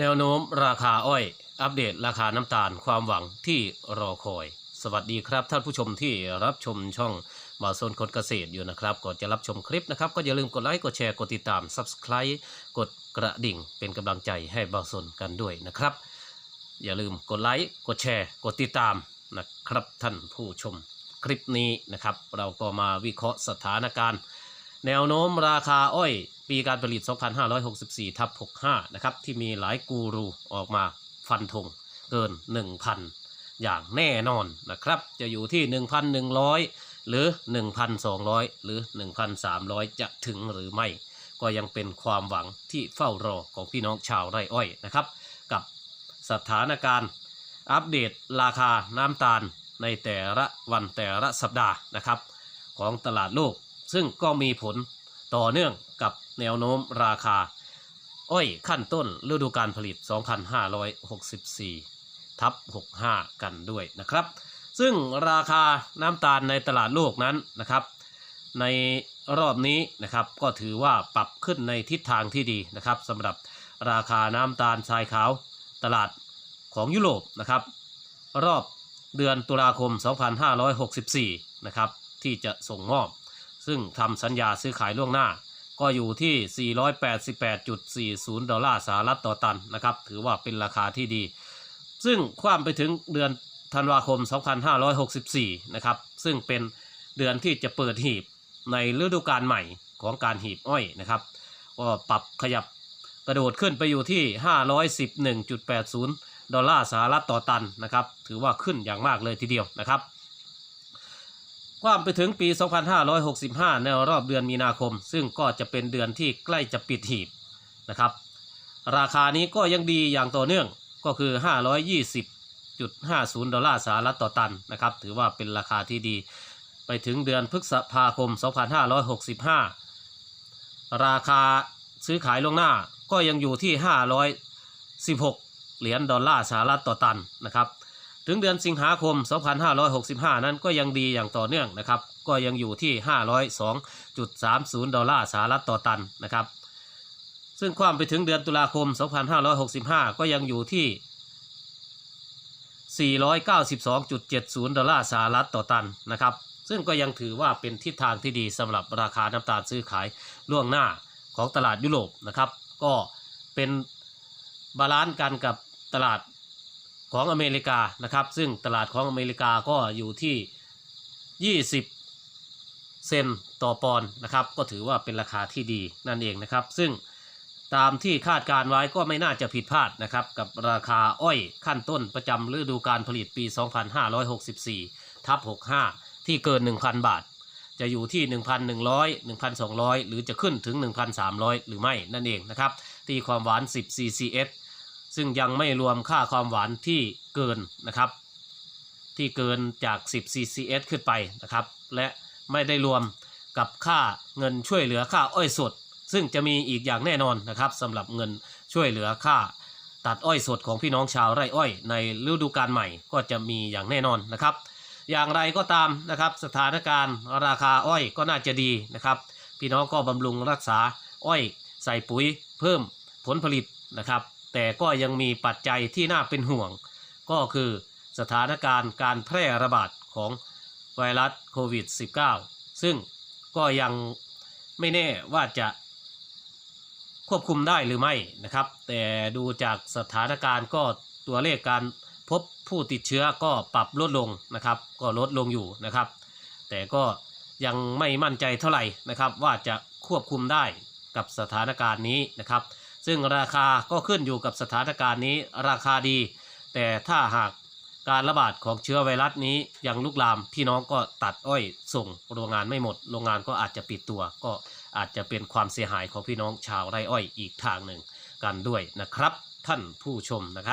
แนวโน้มราคาอ้อย อัปเดตราคาน้ำตาลความหวังที่รอคอย สวัสดีครับท่านผู้ชมที่รับชมช่องมาโซนคนเกษตรอยู่นะครับ ก่อนจะรับชมคลิปนะครับ ก็อย่าลืมกดไลค์กดแชร์กดติดตาม Subscribe กดกระดิ่งเป็นกำลังใจให้บาโซนกันด้วยนะครับ อย่าลืมกดไลค์กดแชร์กดติดตามนะครับท่านผู้ชมคลิปนี้นะครับ เราก็มาวิเคราะห์สถานการณ์ แนวโน้มราคาอ้อย ปีการผลิต 2564 ทับ 65 นะครับ ที่มีหลายกูรูออกมาฟันธงเกิน 1,000 อย่างแน่นอนนะครับ จะอยู่ที่ 1,100 หรือ 1,200 หรือ 1,300 จะถึงหรือไม่ ก็ยังเป็นความหวังที่เฝ้ารอของพี่น้องชาวไร่อ้อยนะครับ กับสถานการณ์อัปเดตราคาน้ำตาลในแต่ละวันแต่ละสัปดาห์นะครับ ของตลาดโลก ซึ่งก็มีผลต่อเนื่องกับ แนวโน้มราคา อ้อยขั้นต้นฤดูการผลิต 2564 ทับ 65 กันด้วยนะครับ ซึ่งราคาน้ำตาลในตลาดโลกนั้นนะครับ ในรอบนี้นะครับก็ถือว่าปรับขึ้นในทิศทางที่ดีนะครับสำหรับราคาน้ำตาลทรายขาวตลาดของยุโรปนะครับ รอบเดือนตุลาคม 2564 นะครับที่จะส่งมอบ ซึ่งทำสัญญาซื้อขายล่วงหน้า ก็อยู่ที่ 488.40 ดอลลาร์สหรัฐต่อตันนะครับ ถือว่าเป็นราคาที่ดี ซึ่งความไปถึงเดือนธันวาคม 2564 นะครับ ซึ่งเป็นเดือนที่จะเปิดหีบในฤดูกาลใหม่ของการหีบอ้อยนะครับ ก็ปรับขยับกระโดดขึ้นไปอยู่ที่ 511.80 ดอลลาร์สหรัฐต่อตันนะครับ ถือว่าขึ้นอย่างมากเลยทีเดียวนะครับ ความไปถึงปี 2565 ในรอบเดือนมีนาคม ซึ่งก็จะเป็นเดือนที่ใกล้จะปิดหีบนะครับ ราคานี้ก็ยังดีอย่างต่อเนื่องก็คือ 520.50 ดอลลาร์สหรัฐต่อตันนะครับ ถือว่าเป็นราคาที่ดีไปถึงเดือนพฤษภาคม 2565 ราคาซื้อขายลงหน้าก็ยังอยู่ที่ 516 เหรียญดอลลาร์สหรัฐต่อตันนะครับ ถึงเดือนสิงหาคม 2565 นั้นก็ยังดีอย่างต่อเนื่องนะครับ ก็ยังอยู่ที่ 502.30 ดอลลาร์สหรัฐต่อตันนะครับ ซึ่งความไปถึงเดือนตุลาคม 2565 ก็ยังอยู่ที่ 492.70 ดอลลาร์สหรัฐต่อตันนะครับ ซึ่งก็ยังถือว่าเป็นทิศทางที่ดีสำหรับราคาน้ำตาลซื้อขายล่วงหน้าของตลาดยุโรปนะครับ ก็เป็นบาลานซ์กันกับตลาด ของอเมริกานะครับ ซึ่งตลาดของอเมริกาก็อยู่ที่ 20 เซนต่อปอนด์นะครับ ก็ถือว่าเป็นราคาที่ดีนั่นเองนะครับ ซึ่งตามที่คาดการไว้ก็ไม่น่าจะผิดพลาดนะครับ กับราคาอ้อยขั้นต้นประจำฤดูการผลิตปี 2564 ทับ 65 ที่เกิน 1,000 บาท จะอยู่ที่ 1,100 1,200 หรือจะขึ้นถึง 1,300 หรือไม่นั่นเองนะครับที่ความหวาน 10 CCS ซึ่งยังไม่รวมค่าความหวานที่เกินนะครับ ที่เกินจาก 10 CCS ขึ้นไปนะครับ และไม่ได้รวมกับค่าเงินช่วยเหลือค่าอ้อยสด ซึ่งจะมีอีกอย่างแน่นอนนะครับสำหรับเงินช่วยเหลือค่าตัดอ้อยสดของพี่น้องชาวไร่อ้อย ในฤดูกาลใหม่ก็จะมีอย่างแน่นอนนะครับ อย่างไรก็ตามนะครับ สถานการณ์ราคาอ้อยก็น่าจะดีนะครับ พี่น้องก็บำรุงรักษาอ้อย ใส่ปุ๋ยเพิ่มผลผลิตนะครับ แต่ก็ยังมีปัจจัยที่น่าเป็นห่วง ก็คือสถานการณ์การแพร่ระบาดของไวรัสโควิด -19 ซึ่งก็ยังไม่แน่ว่าจะควบคุมได้หรือไม่นะครับ แต่ดูจากสถานการณ์ก็ตัวเลขการพบผู้ติดเชื้อก็ปรับลดลงนะครับ ก็ลดลงอยู่นะครับ แต่ก็ยังไม่มั่นใจเท่าไหร่นะครับ ว่าจะควบคุมได้กับสถานการณ์นี้นะครับ ซึ่งราคาก็ขึ้นอยู่กับสถานการณ์นี้ราคาดี แต่ถ้าหากการระบาดของเชื้อไวรัสนี้ยังลุกลามพี่น้องก็ตัดอ้อยส่งโรงงานไม่หมด โรงงานก็อาจจะปิดตัว ก็อาจจะเป็นความเสียหายของพี่น้องชาวไร่อ้อยอีกทางหนึ่งกันด้วยนะครับ ท่านผู้ชมนะครับ